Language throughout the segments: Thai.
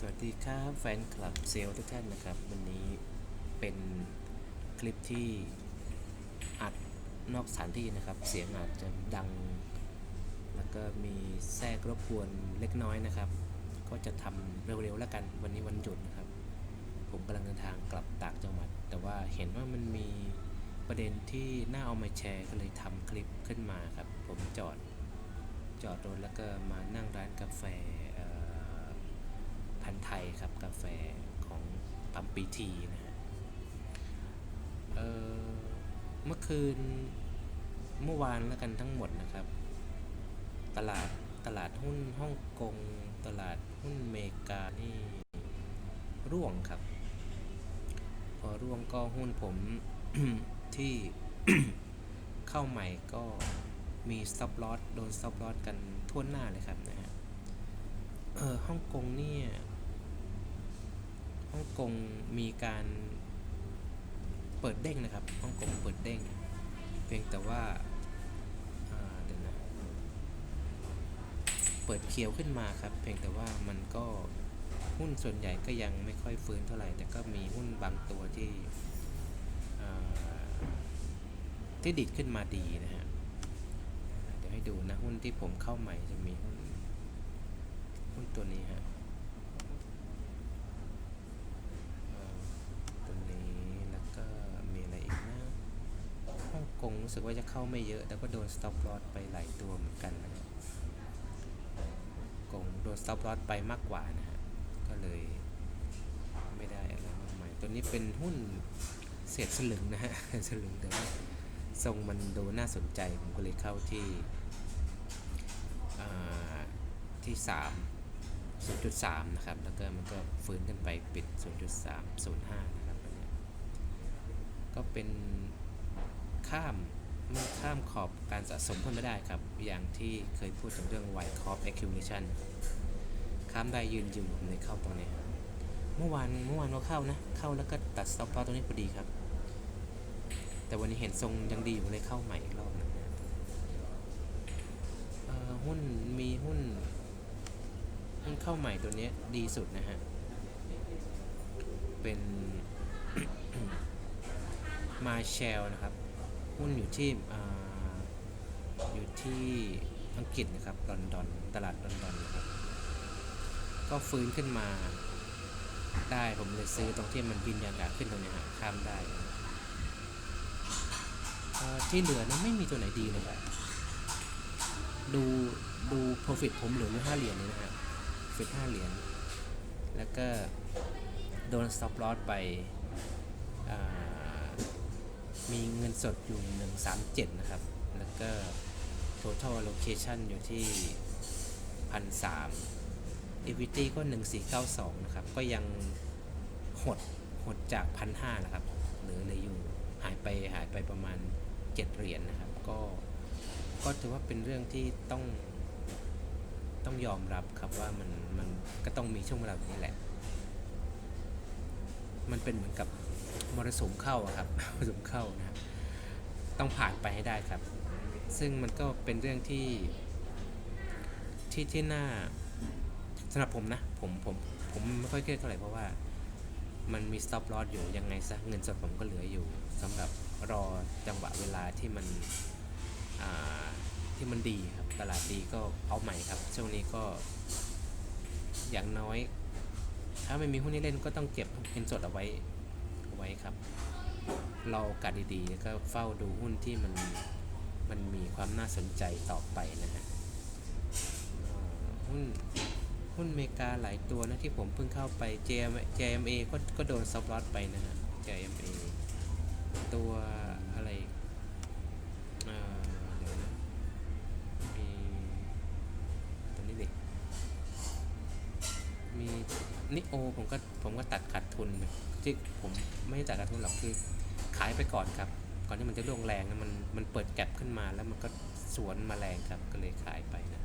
สวัสดีครับแฟนคลับเซลทุกท่านนะครับ วันนี้เป็นคลิปที่อัดนอกสถานที่นะครับ เสียงอาจจะดัง แล้วก็มีแทรกรบกวนเล็กน้อยนะครับ ก็จะทำเร็วๆแล้วกันวันนี้วันหยุดนะครับ ผมกำลังเดินทางกลับต่างจังหวัด แต่ว่าเห็นว่ามันมีประเด็นที่น่าเอามาแชร์ก็เลยทำคลิปขึ้นมาครับ ผมจอดจอดรถแล้วก็มานั่งร้านกาแฟเอ่อ พันธุ์ไทยครับกาแฟของปั๊มปีทีนะฮะเเมื่อคืนเมื่อวานแล้วกันทั้งหมดนะครับ ตลาดตลาดหุ้นฮ่องกง ตลาดหุ้นเมกานี่ร่วงครับ พอร่วงก็หุ้นผมที่เข้าใหม่ก็มี stop loss โดน stop loss กันทั่วหน้าเลยครับนะฮะเออฮ่องกงเนี่ย ฮ่องกงมีการเปิดเด้งนะครับฮ่องกงเปิดเด้ง เพียงแต่ว่าเดี๋ยวนะเปิดเคียวขึ้นมาครับ เพียงแต่ว่ามันก็หุ้นส่วนใหญ่ก็ยังไม่ค่อยฟื้นเท่าไหร่แต่ก็มีหุ้นบางตัวที่ที่ดิดขึ้นมาดีนะฮะเดี๋ยวให้ดูนะหุ้นที่ผมเข้าใหม่จะมีหุ้นหุ้นตัวนี้ฮะเอ่อตัวนี้แล้วก็มีอะไรอีกนะฮ่อ งกงรู้สึกว่าจะเข้าไม่เยอะ แต่ก็โดน stop loss ไปหลายตัวเหมือนกันนะกงโดน stop loss ไปมากกว่านะฮะ ก็เลยไม่ได้อะไรมากมาย ตัวนี้เป็นหุ้นเศษสลึงนะฮะ สลึงแต่ว่าทรงมันดูน่าสนใจ ผมก็เลยเข้าที่อ่าที่ 3 0.3 นะครับ แล้วก็มันก็ฟื้นขึ้นไปปิด 0.305 นะครับอันเนี้ยก็เป็น ข้ามมันข้ามขอบการสะสมขึ้นไม่ได้ครับ อย่างที่เคยพูดถึงเรื่อง white corp accumulation ข้ามได้ยืนอยู่ในเข้าตรงนี้ เมื่อวานเมื่อวานก็เข้านะ เข้าแล้วก็ตัด stop loss ตรงนี้พอดีครับ แต่วันนี้เห็นทรงยังดีอยู่เลยเข้าใหม่อีกรอบนึงหุ้นมีหุ้นหุ้นเข้าใหม่ตัวนี้ดีสุดนะฮะ เป็นมาเชลนะครับ หุ้นอยู่ที่ออยู่ที่อังกฤษนะครับลอนดอนตลาดลอนดอนนะครับก็ฟื้นขึ้นมาได้ผมเลยซื้อตรงที่มันบินยางกาขึ้นตรงนี้ฮะข้ามได้ที่เหลือนะไม่มีตัวไหนดีเลยครับดูดู profit ผมเหลืออยู่ห้าเหรียญเลยนะฮะฟิตห้าเหรียญแล้วก็โดน stop loss ไปอ่า มีเงินสดอยู่ 137 นะครับ แล้วก็ total allocation อยู่ที่ 1,300 equity ก็ 1492 นะครับ ก็ยังหดหดจาก 1,500 นะครับหลือเลยอยู่หายไปหายไปประมาณ 7 เหรียญนะครับ ก็ก็ถือว่าเป็นเรื่องที่ต้องต้องยอมรับครับว่ามันมันก็ต้องมีช่วงเวลาแบบนี้แหละ มันเป็นเหมือนกับ มรสุมเข้าครับมรสุมเข้านะครับต้องผ่านไปให้ได้ครับ ซึ่งมันก็เป็นเรื่องที่ที่ที่น่าสำหรับผมนะ ผมผมผมไม่ค่อยเครียดเท่าไหร่เพราะว่ามันมี stop loss อยู่ยังไงซะเงินสดผมก็เหลืออยู่สำหรับรอจังหวะเวลาที่มันที่มันดีครับ ตลาดดีก็เอาใหม่ครับ ช่วงนี้ก็อย่างน้อย ถ้าไม่มีหุ้นให้เล่นก็ต้องเก็บเงินสดเอาไว้ ไว้ครับ เราโอกาสดีๆแล้วก็เฝ้าดูหุ้นที่มันมันมีความน่าสนใจต่อไปนะฮะหุ้นหุ้นอเมริกาหลายตัวนะที่ผมเพิ่งเข้าไป JM JMA ก็ก็โดนซับลอตไปนะฮะ JMA ตัว นิโอผมก็ผมก็ตัดขาดทุนที่ผมไม่ได้ตัดขาดทุนหรอกคือขายไปก่อนครับ ก่อนที่มันจะร่วงแรงนะมันมันเปิดแก็บขึ้นมาแล้วมันก็สวนมาแรงครับก็เลยขายไปนะ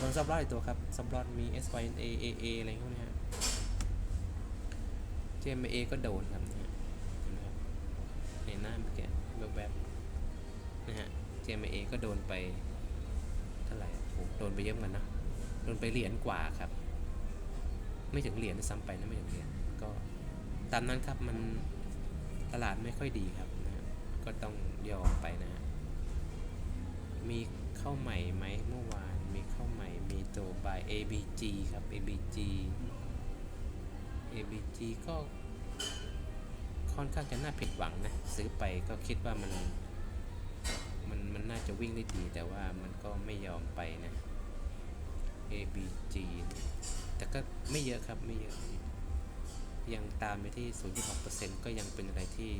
ลองซับลอดอีกตัวครับซับลอดมี S Y N A A A อะไรพวกนี้ฮะ J M A ก็โดนครับเนี่ยเห็นไหมครับในหน้าเมื่อกี้แวบๆนะฮะ J M A ก็โดนไปเท่าไหร่โอ้โดนไปเยอะเหมือนนะโดนไปเหรียญกว่าครับ ไม่ถึงเหรียญซ้ำไปนะไม่ถึงเหรียญก็ตามนั้นครับมันตลาดไม่ค่อยดีครับนะก็ต้องยอมไปนะ มีเข้าใหม่ไหมเมื่อวานมีเข้าใหม่มีตัว by ABG ครับ ABG ABG ก็ค่อนข้างจะน่าผิดหวังนะ ซื้อไปก็คิดว่ามันมันมันน่าจะวิ่งได้ดีแต่ว่ามันก็ไม่ยอมไปนะ ABG แต่ก็ไม่เยอะครับไม่เยอะ ยังตามไปที่ 0.6%ก็ยังเป็นอะไรที่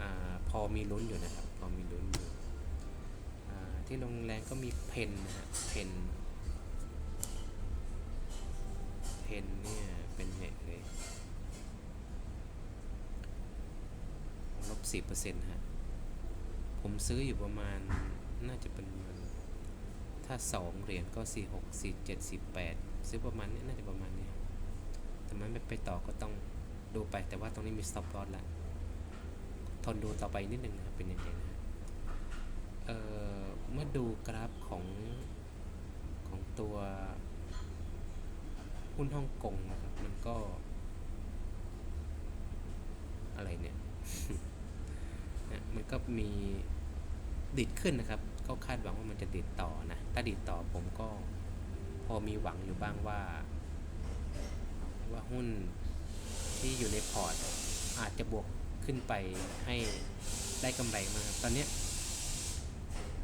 อาพอมีลุ้นอยู่นะครับ พอมีลุ้นอยู่ที่ลงแรงก็มีเพนนะฮะเพนเพนเนี่ย เป็นไงเลยลบสี่เปอร์เซ็นต์ฮะ ผมซื้ออยู่ประมาณน่าจะเป็นประมาณ ถ้าสองเหรียญก็สี่หกสี่เจ็ดสี่แปดซื้อประมาณนี้น่าจะประมาณนี้แต่มันไม่ไปต่อก็ต้องดูไปแต่ว่าตรงนี้มี stop loss ล้วทนดูต่อไปนิดนึงนะครับเป็นยังไงนะเอ่อเมื่อดูกราฟของของตัวหุ้นฮ่องกงนะครับมันก็ อะไรเนี่ย มันก็มีดิดขึ้นนะครับ ก็คาดหวังว่ามันจะดิดต่อนะ ถ้าดิดต่อผมก็พอมีหวังอยู่บ้างว่า ว่าหุ้นที่อยู่ในพอร์ต อาจจะบวกขึ้นไปให้ได้กำไรมาก ตอนนี้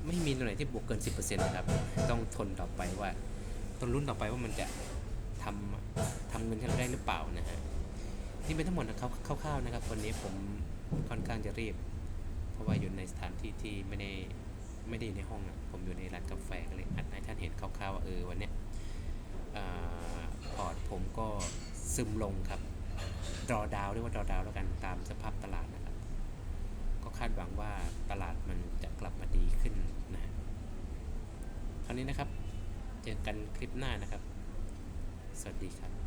ไม่มีตัวไหนที่บวกเกิน 10%นะครับ ต้องทนต่อไปว่าต้องลุ้นต่อไปว่ามันจะทำทำเงินให้เราได้หรือเปล่านะฮะ นี่เป็นทั้งหมดนะครับคร่าวๆนะครับ วันนี้ผมค่อนข้างจะรีบ เพราะว่าอยู่ในสถานที่ที่ไม่ได้ ไม่ได้อยู่ในห้องอะผมอยู่ในร้านกาแฟก็เลยอัดให้ท่านเห็นคร่าวๆว่าเออวันเนี้ยพอร์ตผมก็ซึมลงครับดรอดาวเรียกว่าดรอดาวแล้วกันตามสภาพตลาดนะครับ ก็คาดหวังว่าตลาดมันจะกลับมาดีขึ้นนะฮะคราวนี้นะครับ เจอกันคลิปหน้านะครับ สวัสดีครับ